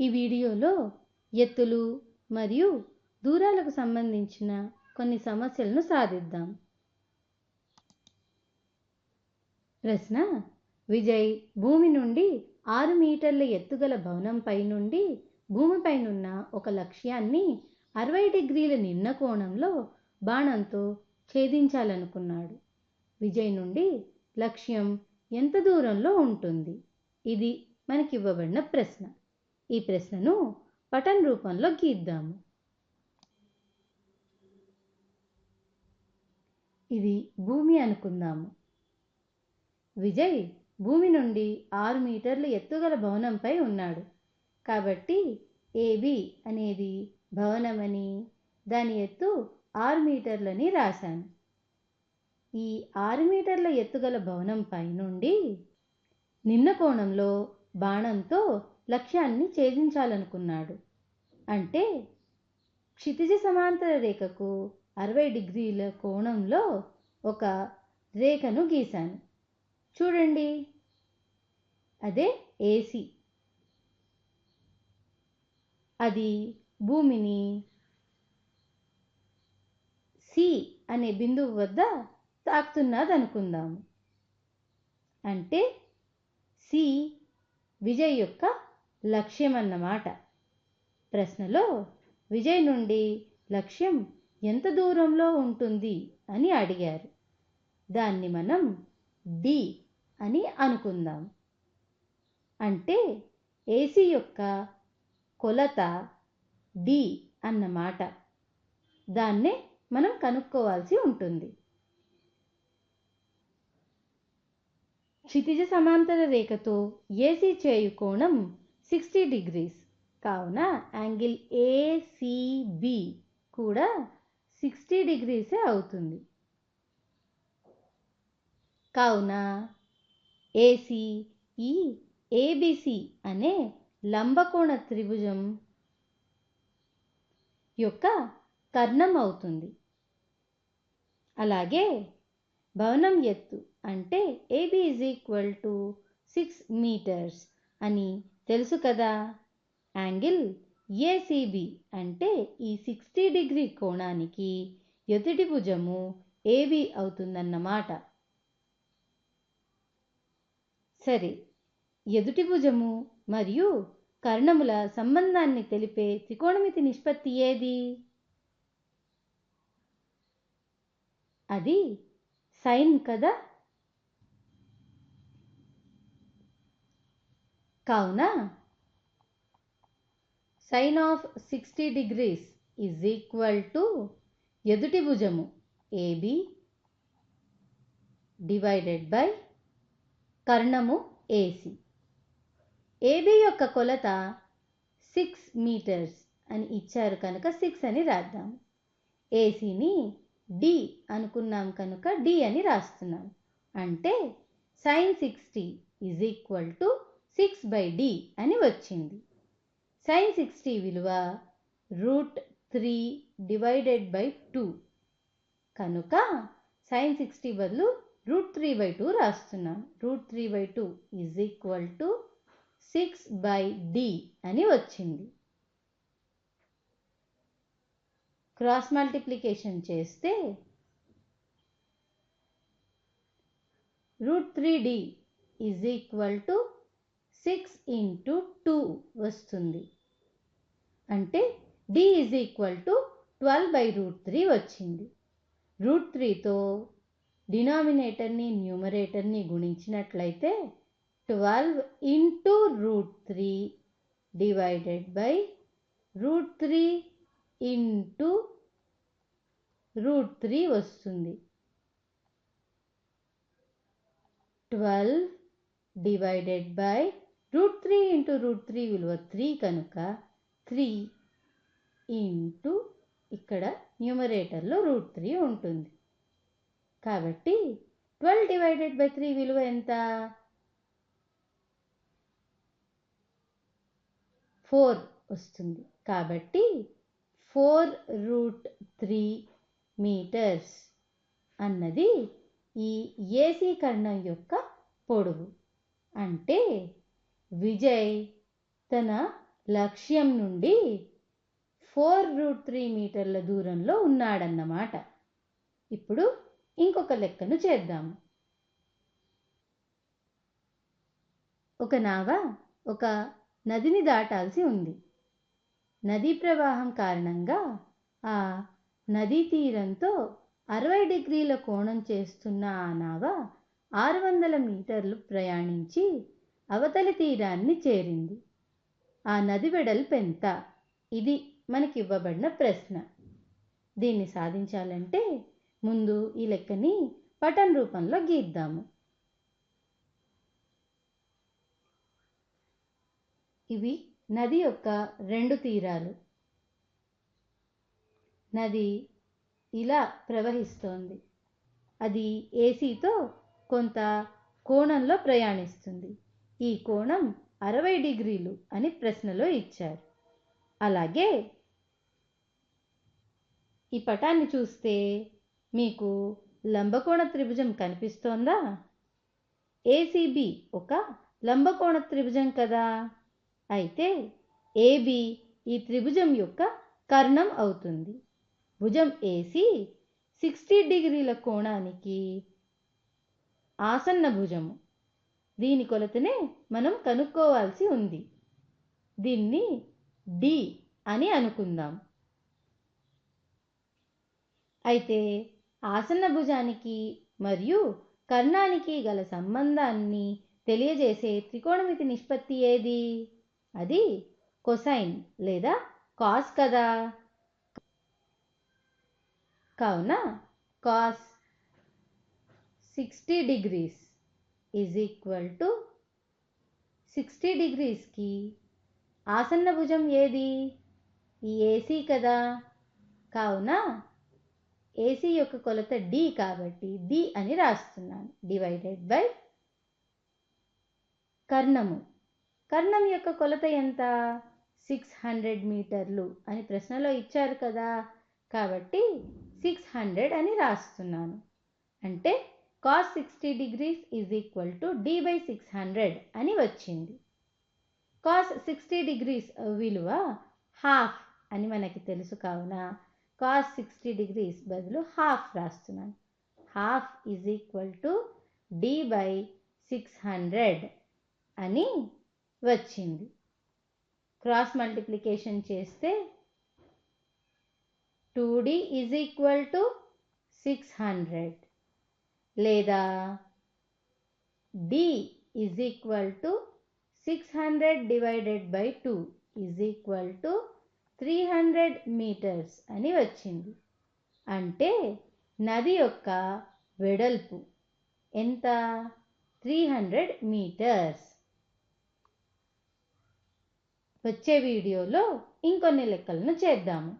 ఈ వీడియోలో ఎత్తులు మరియు దూరాలకు సంబంధించిన కొన్ని సమస్యలను సాధిద్దాం. ప్రశ్న విజయ్ భూమి నుండి ఆరు మీటర్ల ఎత్తుగల భవనంపై నుండి భూమిపైనున్న ఒక లక్ష్యాన్ని అరవై డిగ్రీల నిన్న కోణంలో బాణంతో ఛేదించాలనుకున్నాడు. విజయ్ నుండి లక్ష్యం ఎంత దూరంలో ఉంటుంది? ఇది మనకివ్వబడిన ప్రశ్న. ఈ ప్రశ్నను పటన్ రూపంలో గీద్దాము. ఇది భూమి అనుకుందాము. విజయ్ భూమి నుండి ఆరు మీటర్ల ఎత్తుగల భవనంపై ఉన్నాడు. కాబట్టి ఏబి అనేది భవనమని దాని ఎత్తు ఆరు మీటర్లని రాశాను. ఈ ఆరు మీటర్ల ఎత్తుగల భవనంపై నుండి నిన్న కోణంలో బాణంతో లక్ష్యాన్ని ఛేదించాలనుకున్నాడు. అంటే క్షితిజ సమాంతర రేఖకు అరవై డిగ్రీల కోణంలో ఒక రేఖను గీశాను. చూడండి. అదే ఏసీ అది భూమిని సి అనే బిందువు వద్ద తాకుతున్నది అనుకుందాము అంటే సి విజయ్ యొక్క లక్ష్యమన్నమాట. ప్రశ్నలో విజయ్ నుండి లక్ష్యం ఎంత దూరంలో ఉంటుంది అని అడిగారు. దాన్ని మనం డి అని అనుకుందాం. అంటే ఏసీ యొక్క కొలత డి అన్నమాట. దాన్నే మనం కనుక్కోవాల్సి ఉంటుంది. క్షితిజ సమాంతర రేఖతో ఏసీ చేయు కోణం సిక్స్టీ డిగ్రీస్. కావున యాంగిల్ ఏసీబి కూడా సిక్స్టీ డిగ్రీసే అవుతుంది. కావున ఏసీ ఈ ఏబిసి అనే లంబకోణ త్రిభుజం యొక్క కర్ణం అవుతుంది. అలాగే భవనం ఎత్తు అంటే AB is equal to six metres అని తెలుసు కదా? యాంగిల్ ఏసీబీ అంటే ఈ సిక్స్టీ డిగ్రీ కోణానికి ఎదుటి భుజము ఏవి అవుతుందన్నమాట. సరే ఎదుటి భుజము మరియు కర్ణముల సంబంధాన్ని తెలిపే త్రికోణమితి నిష్పత్తి ఏది? అది సైన్ కదా? కావున sine of sixty degrees is equal to ఎదుటి భుజము ఏబి డివైడెడ్ బై కర్ణము ఏసి ఏబి యొక్క కొలత సిక్స్ మీటర్స్ అని ఇచ్చారు కనుక సిక్స్ అని రాద్దాం. ఏసీని డి అనుకున్నాం కనుక డి అని రాస్తున్నాం. అంటే sine sixty is equal to six by D అని వచ్చింది. సైన్ సిక్స్టీ విలువ root three divided by two. కనుక సైన్ సిక్స్టీ బదులు రూట్ త్రీ బై టూ రాస్తున్నాం. Root three by two is equal to six by D అని వచ్చింది. Cross multiplication చేస్తే root three D is equal to six into two వస్తుంది. అంటే D is equal to twelve by root three వచ్చింది. Root త్రీతో డినామినేటర్ని న్యూమరేటర్ని గుణించినట్లయితే twelve into root three divided by root three into root three వస్తుంది. Twelve divided by root three into root three విలువ three కనుక three into ఇక్కడ న్యూమరేటర్లో root three ఉంటుంది. కాబట్టి ట్వెల్వ్ డివైడెడ్ బై త్రీ విలువ ఎంత? ఫోర్ వస్తుంది. కాబట్టి ఫోర్ రూట్ త్రీ మీటర్స్ అన్నది ఈ ఏసీ కర్ణం యొక్క పొడవు. అంటే విజయ్ తన లక్ష్యం నుండి ఫోర్ రూట్ త్రీ మీటర్ల దూరంలో ఉన్నాడన్నమాట. ఇప్పుడు ఇంకొక లెక్కను చేద్దాము ఒక నావ ఒక నదిని దాటాల్సి ఉంది. నదీ ప్రవాహం కారణంగా ఆ నదీ తీరంతో అరవై డిగ్రీల కోణం చేస్తున్న ఆ నావ ఆరు వందల మీటర్లు ప్రయాణించి అవతలి తీరాన్ని చేరింది. ఆ నది వెడల్పు ఎంత? ఇది మనకి ఇవ్వబడిన ప్రశ్న. దీన్ని సాధించాలంటే ముందు ఈ లెక్కని పటన్ రూపంలో గీద్దాము. ఇవి నది యొక్క రెండు తీరాలు. నది ఇలా ప్రవహిస్తోంది. అది ఏసీతో కొంత కోణంలో ప్రయాణిస్తుంది. ఈ కోణం అరవై డిగ్రీలు అని ప్రశ్నలో ఇచ్చారు. అలాగే ఈ పటాన్ని చూస్తే మీకు లంబకోణ త్రిభుజం కనిపిస్తోందా? ఏసీబి ఒక లంబకోణ త్రిభుజం కదా? అయితే ఏబి ఈ త్రిభుజం యొక్క కర్ణం అవుతుంది. భుజం ఏసి సిక్స్టీ డిగ్రీల కోణానికి ఆసన్న భుజము. దీని కొలతనే మనం కనుక్కోవాల్సి ఉంది. దీన్ని డి అని అనుకుందాం. అయితే ఆసన్న భుజానికి మరియు కర్ణానికి గల సంబంధాన్ని తెలియజేసే త్రికోణమితి నిష్పత్తి ఏది? అది కొసైన్ లేదా కాస్ కదా? కావున cos sixty degrees is equal to sixty డిగ్రీస్కి ఆసన్న భుజం ఏది? ఈ ఏసీ కదా. కావున ఏసీ యొక్క కొలత డి కాబట్టి డి అని రాస్తున్నాను. Divided by కర్ణము. కర్ణం యొక్క కొలత ఎంత? సిక్స్ హండ్రెడ్ మీటర్లు అని ప్రశ్నలో ఇచ్చారు కదా. కాబట్టి సిక్స్ హండ్రెడ్ అని రాస్తున్నాను. అంటే cos sixty degrees is equal to D by six hundred అని వచ్చింది. కాస్ సిక్స్టీ డిగ్రీస్ విలువ హాఫ్ అని మనకి తెలుసు కావున కాస్ సిక్స్టీ డిగ్రీస్ బదులు హాఫ్ రాస్తున్నాను. Half is equal to D by six hundred అని వచ్చింది. క్రాస్ మల్టిప్లికేషన్ చేస్తే two D is equal to six hundred లేదా D is equal to six hundred divided by two is equal to three hundred metres అని వచ్చింది. అంటే నది యొక్క వెడల్పు ఎంత? త్రీ హండ్రెడ్ మీటర్స్ వచ్చే వీడియోలో ఇంకొన్ని లెక్కలను చేద్దాము.